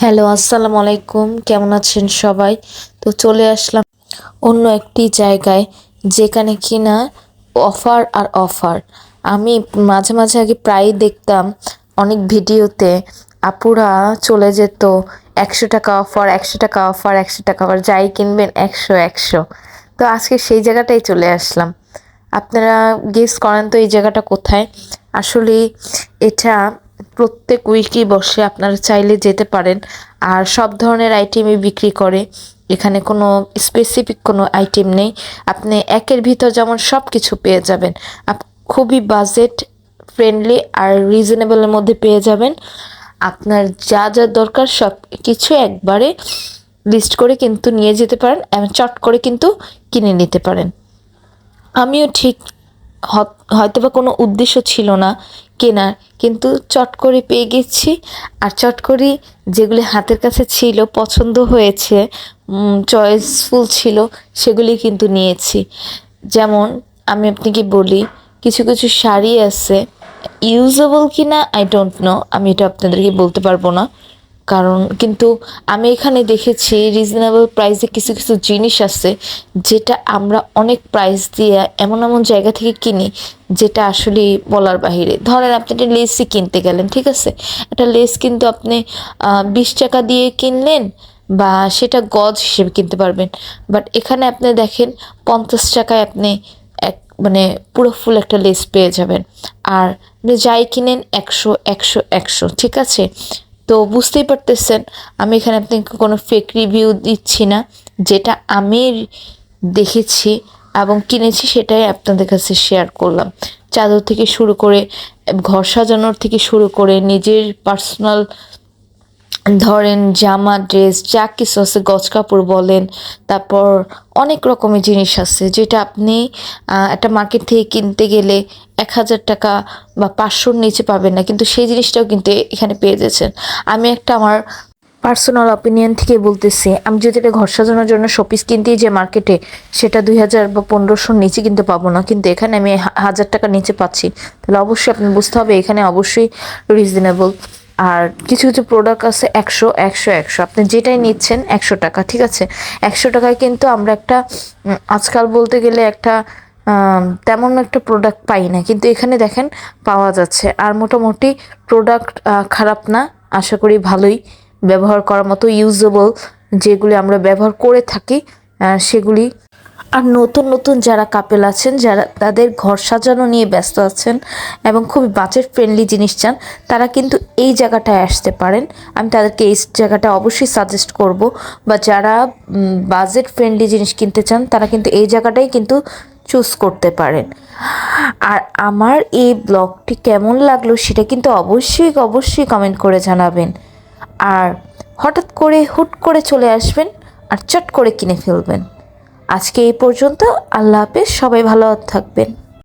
Hello, আসসালামু আলাইকুম। কেমন আছেন সবাই? তো চলে আসলাম অন্য একটি জায়গায়, যেখানে কিনা অফার আর অফার। আমি মাঝে মাঝে আগে প্রায়ই দেখতাম অনেক ভিডিওতে আপুরা চলে যেত, একশো টাকা অফার, একশো টাকা অফার, একশো টাকা অফার, যাই কিনবেন একশো একশো। তো আজকে সেই জায়গাটাই চলে আসলাম। আপনারা গেস করেন তো এই জায়গাটা কোথায়? আসলে এটা প্রত্যেক উইকই বসে আপনারা চাইলে যেতে পারেন। আর সব ধরনের আইটেমই বিক্রি করে। এখানে কোনো স্পেসিফিক কোনো আইটেম নেই। আপনি একের ভিতর যেমন সব কিছু পেয়ে যাবেন। খুবই বাজেট ফ্রেন্ডলি আর রিজনেবলের মধ্যে পেয়ে যাবেন। আপনার যা যা দরকার সব কিছু একবারে লিস্ট করে কিন্তু নিয়ে যেতে পারেন এবং চট করে কিন্তু কিনে নিতে পারেন। আমিও ঠিক হয়তোবা কোনো উদ্দেশ্য ছিল না কেনার, কিন্তু চট করে পেয়ে গেছি। আর চট করে যেগুলি হাতের কাছে ছিল, পছন্দ হয়েছে চয়েসফুল ছিল, সেগুলি কিন্তু নিয়েছি। যেমন আমি আপনাকে বলি, কিছু কিছু শাড়ি আছে ইউজেবল কি না আই ডোন্ট নো আমি এটা আপনাদেরকে বলতে পারব না। কারণ কিন্তু আমি এখানে দেখেছি রিজনেবল প্রাইসে কিছু কিছু জিনিস আছে যেটা আমরা অনেক প্রাইস দিয়ে এমন এমন জায়গা থেকে কিনি যেটা আসলে বলার বাহিরে। ধরেন আপনি একটা লেসই কিনতে গেলেন, ঠিক আছে? একটা লেস কিন্তু আপনি বিশ টাকা দিয়ে কিনলেন বা সেটা গজ হিসেবে কিনতে পারবেন। বাট এখানে আপনি দেখেন পঞ্চাশ টাকায় আপনি এক মানে পুরো ফুল একটা লেস পেয়ে যাবেন। আর যাই কিনেন একশো একশো একশো, ঠিক আছে? তো বুঝতেই পারতেছেন, আমি এখানে আপনাকে কোনো ফেক রিভিউ দিচ্ছি না। যেটা আমি দেখেছি এবং কিনেছি সেটাই আপনাদের কাছে শেয়ার করলাম। চাদর থেকে শুরু করে, ঘর সাজানোর থেকে শুরু করে, নিজের পার্সোনাল ধরেন জামা ড্রেস যা কিছু আছে, গজ কাপড় বলেন, তারপর অনেক রকমের জিনিস আছে, যেটা আপনি একটা মার্কেট থেকে কিনতে গেলে এক হাজার টাকা বা পাঁচশোর নিচে পাবেন না, কিন্তু সেই জিনিসটাও কিন্তু এখানে পেয়ে যাচ্ছেন। আমি একটা আমার পার্সোনাল অপিনিয়ন থেকে বলতেছি, আমি যদি এটা ঘর সাজানোর জন্য শোপিস কিনতেই যে মার্কেটে সেটা দুই হাজার বা পনেরোশোর নিচে কিন্তু পাবো না, কিন্তু এখানে আমি হাজার টাকা নিচে পাচ্ছি। তাহলে অবশ্যই আপনি বুঝতে হবে, এখানে অবশ্যই রিজনেবল আর কিছু কিছু প্রোডাক্ট আছে একশো একশো একশো। আপনি যেটাই নিচ্ছেন একশো টাকা, ঠিক আছে? একশো টাকায় কিন্তু আমরা একটা আজকাল বলতে গেলে একটা তেমন একটা প্রোডাক্ট পাই না। কিন্তু এখানে দেখেন পাওয়া যাচ্ছে। আর মোটামুটি প্রোডাক্ট খারাপ না। আশা করি ভালোই ব্যবহার করার মতো ইউজেবল যেগুলি আমরা ব্যবহার করে থাকি সেগুলি আর নতুন নতুন যারা কাপেল আছেন, যারা তাদের ঘর সাজানো নিয়ে ব্যস্ত আছেন এবং খুবই বাজেট ফ্রেন্ডলি জিনিস চান, তারা কিন্তু এই জায়গাটায় আসতে পারেন। আমি তাদেরকে এই জায়গাটা অবশ্যই সাজেস্ট করব বা যারা বাজেট ফ্রেন্ডলি জিনিস কিনতে চান, তারা কিন্তু এই জায়গাটাই কিন্তু চুজ করতে পারেন। আর আমার এই ব্লগটি কেমন লাগল সেটা কিন্তু অবশ্যই অবশ্যই কমেন্ট করে জানাবেন। আর হঠাৎ করে, হুট করে চলে আসবেন আর চট করে কিনে ফেলবেন। আজকে এই পর্যন্ত আল্লাহ হাফেজ সবাই ভালো থাকবেন।